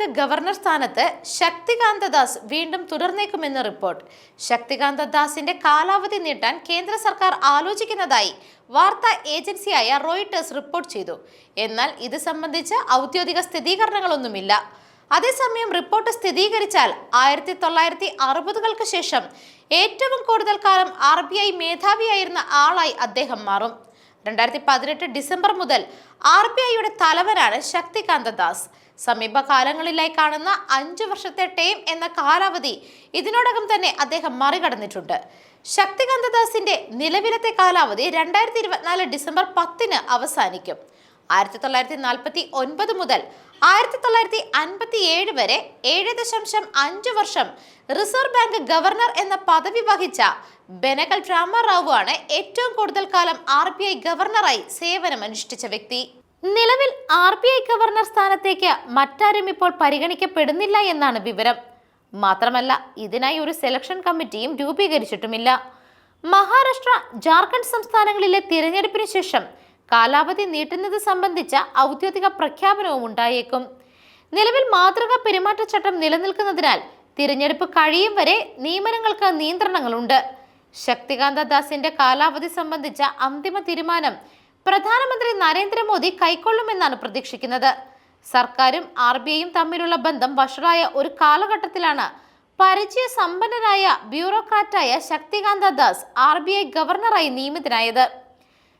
Bank governor സ്ഥാനത്ത് ശക്തികാന്ത ദാസ് വീണ്ടും തുടർന്നേക്കുമെന്ന് report. Shaktikanta ദാസിന്റെ കാലാവധി നീട്ടാൻ കേന്ദ്ര സർക്കാർ ആലോചിക്കുന്നതായി വാർത്താ ഏജൻസിയായ റോയിട്ടേഴ്സ് റിപ്പോർട്ട് ചെയ്തു. എന്നാൽ ഇത് സംബന്ധിച്ച് ഔദ്യോഗിക സ്ഥിരീകരണങ്ങളൊന്നുമില്ല. അതേസമയം റിപ്പോർട്ട് സ്ഥിരീകരിച്ചാൽ ആയിരത്തി തൊള്ളായിരത്തി അറുപതുകൾക്ക് ശേഷം ഏറ്റവും കൂടുതൽ കാലം ആർ ബി ഐ മേധാവിയായിരുന്ന ആളായി അദ്ദേഹം മാറും. രണ്ടായിരത്തി പതിനെട്ട് ഡിസംബർ മുതൽ ആർ ബി ഐയുടെ തലവനാണ് ശക്തികാന്ത ദാസ്. സമീപകാലങ്ങളിലായി കാണുന്ന അഞ്ചു വർഷത്തെ ടേം എന്ന കാലാവധി ഇതിനോടകം തന്നെ അദ്ദേഹം മറികടന്നിട്ടുണ്ട്. ശക്തികാന്ത ദാസിന്റെ നിലവിലത്തെ കാലാവധി രണ്ടായിരത്തി ഇരുപത്തിനാല് ഡിസംബർ പത്തിന് അവസാനിക്കും. ആയിരത്തി തൊള്ളായിരത്തി നാൽപ്പത്തി ഒൻപത് മുതൽ ആയിരത്തി തൊള്ളായിരത്തി അൻപത്തി ഏഴ് വരെ ഏഴ് ദശാംശം അഞ്ച് വർഷം റിസർവ് ബാങ്ക് ഗവർണർ എന്ന പദവി വഹിച്ച ബെനകൽ രാമറാവു ആണ് ഏറ്റവും കൂടുതൽ കാലം ആർ ബി ഐ ഗവർണറായി സേവനമനുഷ്ഠിച്ച വ്യക്തി. നിലവിൽ ആർ ബി ഐ ഗവർണർ സ്ഥാനത്തേക്ക് മറ്റാരും ഇപ്പോൾ പരിഗണിക്കപ്പെടുന്നില്ല എന്നാണ് വിവരം. മാത്രമല്ല ഇതിനായി ഒരു സെലക്ഷൻ കമ്മിറ്റിയും രൂപീകരിച്ചിട്ടുമില്ല. മഹാരാഷ്ട്ര ജാർഖണ്ഡ് സംസ്ഥാനങ്ങളിലെ തിരഞ്ഞെടുപ്പിന് ശേഷം കാലാവധി നീട്ടുന്നത് സംബന്ധിച്ച ഔദ്യോഗിക പ്രഖ്യാപനവും ഉണ്ടായേക്കും. നിലവിൽ മാതൃകാ പെരുമാറ്റച്ചട്ടം നിലനിൽക്കുന്നതിനാൽ തിരഞ്ഞെടുപ്പ് കഴിയും വരെ നിയമനങ്ങൾക്ക് നിയന്ത്രണങ്ങളുണ്ട്. ശക്തികാന്ത ദാസിന്റെ കാലാവധി സംബന്ധിച്ച അന്തിമ തീരുമാനം പ്രധാനമന്ത്രി നരേന്ദ്രമോദി കൈക്കൊള്ളുമെന്നാണ് പ്രതീക്ഷിക്കുന്നത്. സർക്കാരും ആർ ബി ഐയും തമ്മിലുള്ള ബന്ധം വഷളായ ഒരു കാലഘട്ടത്തിലാണ് പരിചയ സമ്പന്നനായ ബ്യൂറോക്രാറ്റായ Shaktikanta Das R B I ഗവർണറായി നിയമിതനായത്.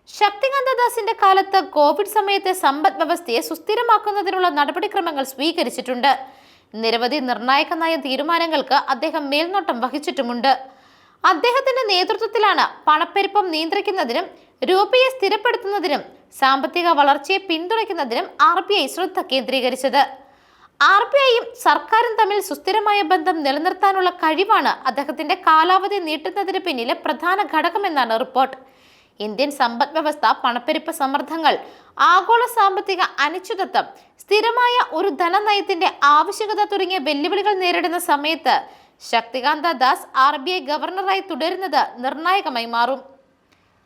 ശക്തികാന്ത ദാസിന്റെ കാലത്ത് കോവിഡ് സമയത്തെ സമ്പദ് വ്യവസ്ഥയെ സുസ്ഥിരമാക്കുന്നതിനുള്ള നടപടിക്രമങ്ങൾ സ്വീകരിച്ചിട്ടുണ്ട്. നിരവധി നിർണായകമായ തീരുമാനങ്ങൾക്ക് അദ്ദേഹം മേൽനോട്ടം വഹിച്ചിട്ടുമുണ്ട്. അദ്ദേഹത്തിന്റെ നേതൃത്വത്തിലാണ് പണപ്പെരുപ്പം നിയന്ത്രിക്കുന്നതിനും രൂപയെ സ്ഥിരപ്പെടുത്തുന്നതിനും സാമ്പത്തിക വളർച്ചയെ പിന്തുണയ്ക്കുന്നതിനും ആർ ബി ഐ ശ്രദ്ധ കേന്ദ്രീകരിച്ചത്. ആർ ബി ഐയും സർക്കാരും തമ്മിൽ സുസ്ഥിരമായ ബന്ധം നിലനിർത്താനുള്ള കഴിവാണ് അദ്ദേഹത്തിന്റെ കാലാവധി നീട്ടുന്നതിന് പിന്നിലെ പ്രധാന ഘടകമെന്നാണ് റിപ്പോർട്ട്. ഇന്ത്യൻ സമ്പദ് വ്യവസ്ഥ പണപ്പെരുപ്പ സമ്മർദ്ദങ്ങൾ ആഗോള സാമ്പത്തിക അനിശ്ചിതത്വം സ്ഥിരമായ ഒരു ധനനയത്തിന്റെ ആവശ്യകത തുടങ്ങിയ വെല്ലുവിളികൾ നേരിടുന്ന സമയത്ത് Shaktikanta Das R B I ഗവർണറായി തുടരുന്നത് നിർണായകമായി മാറും.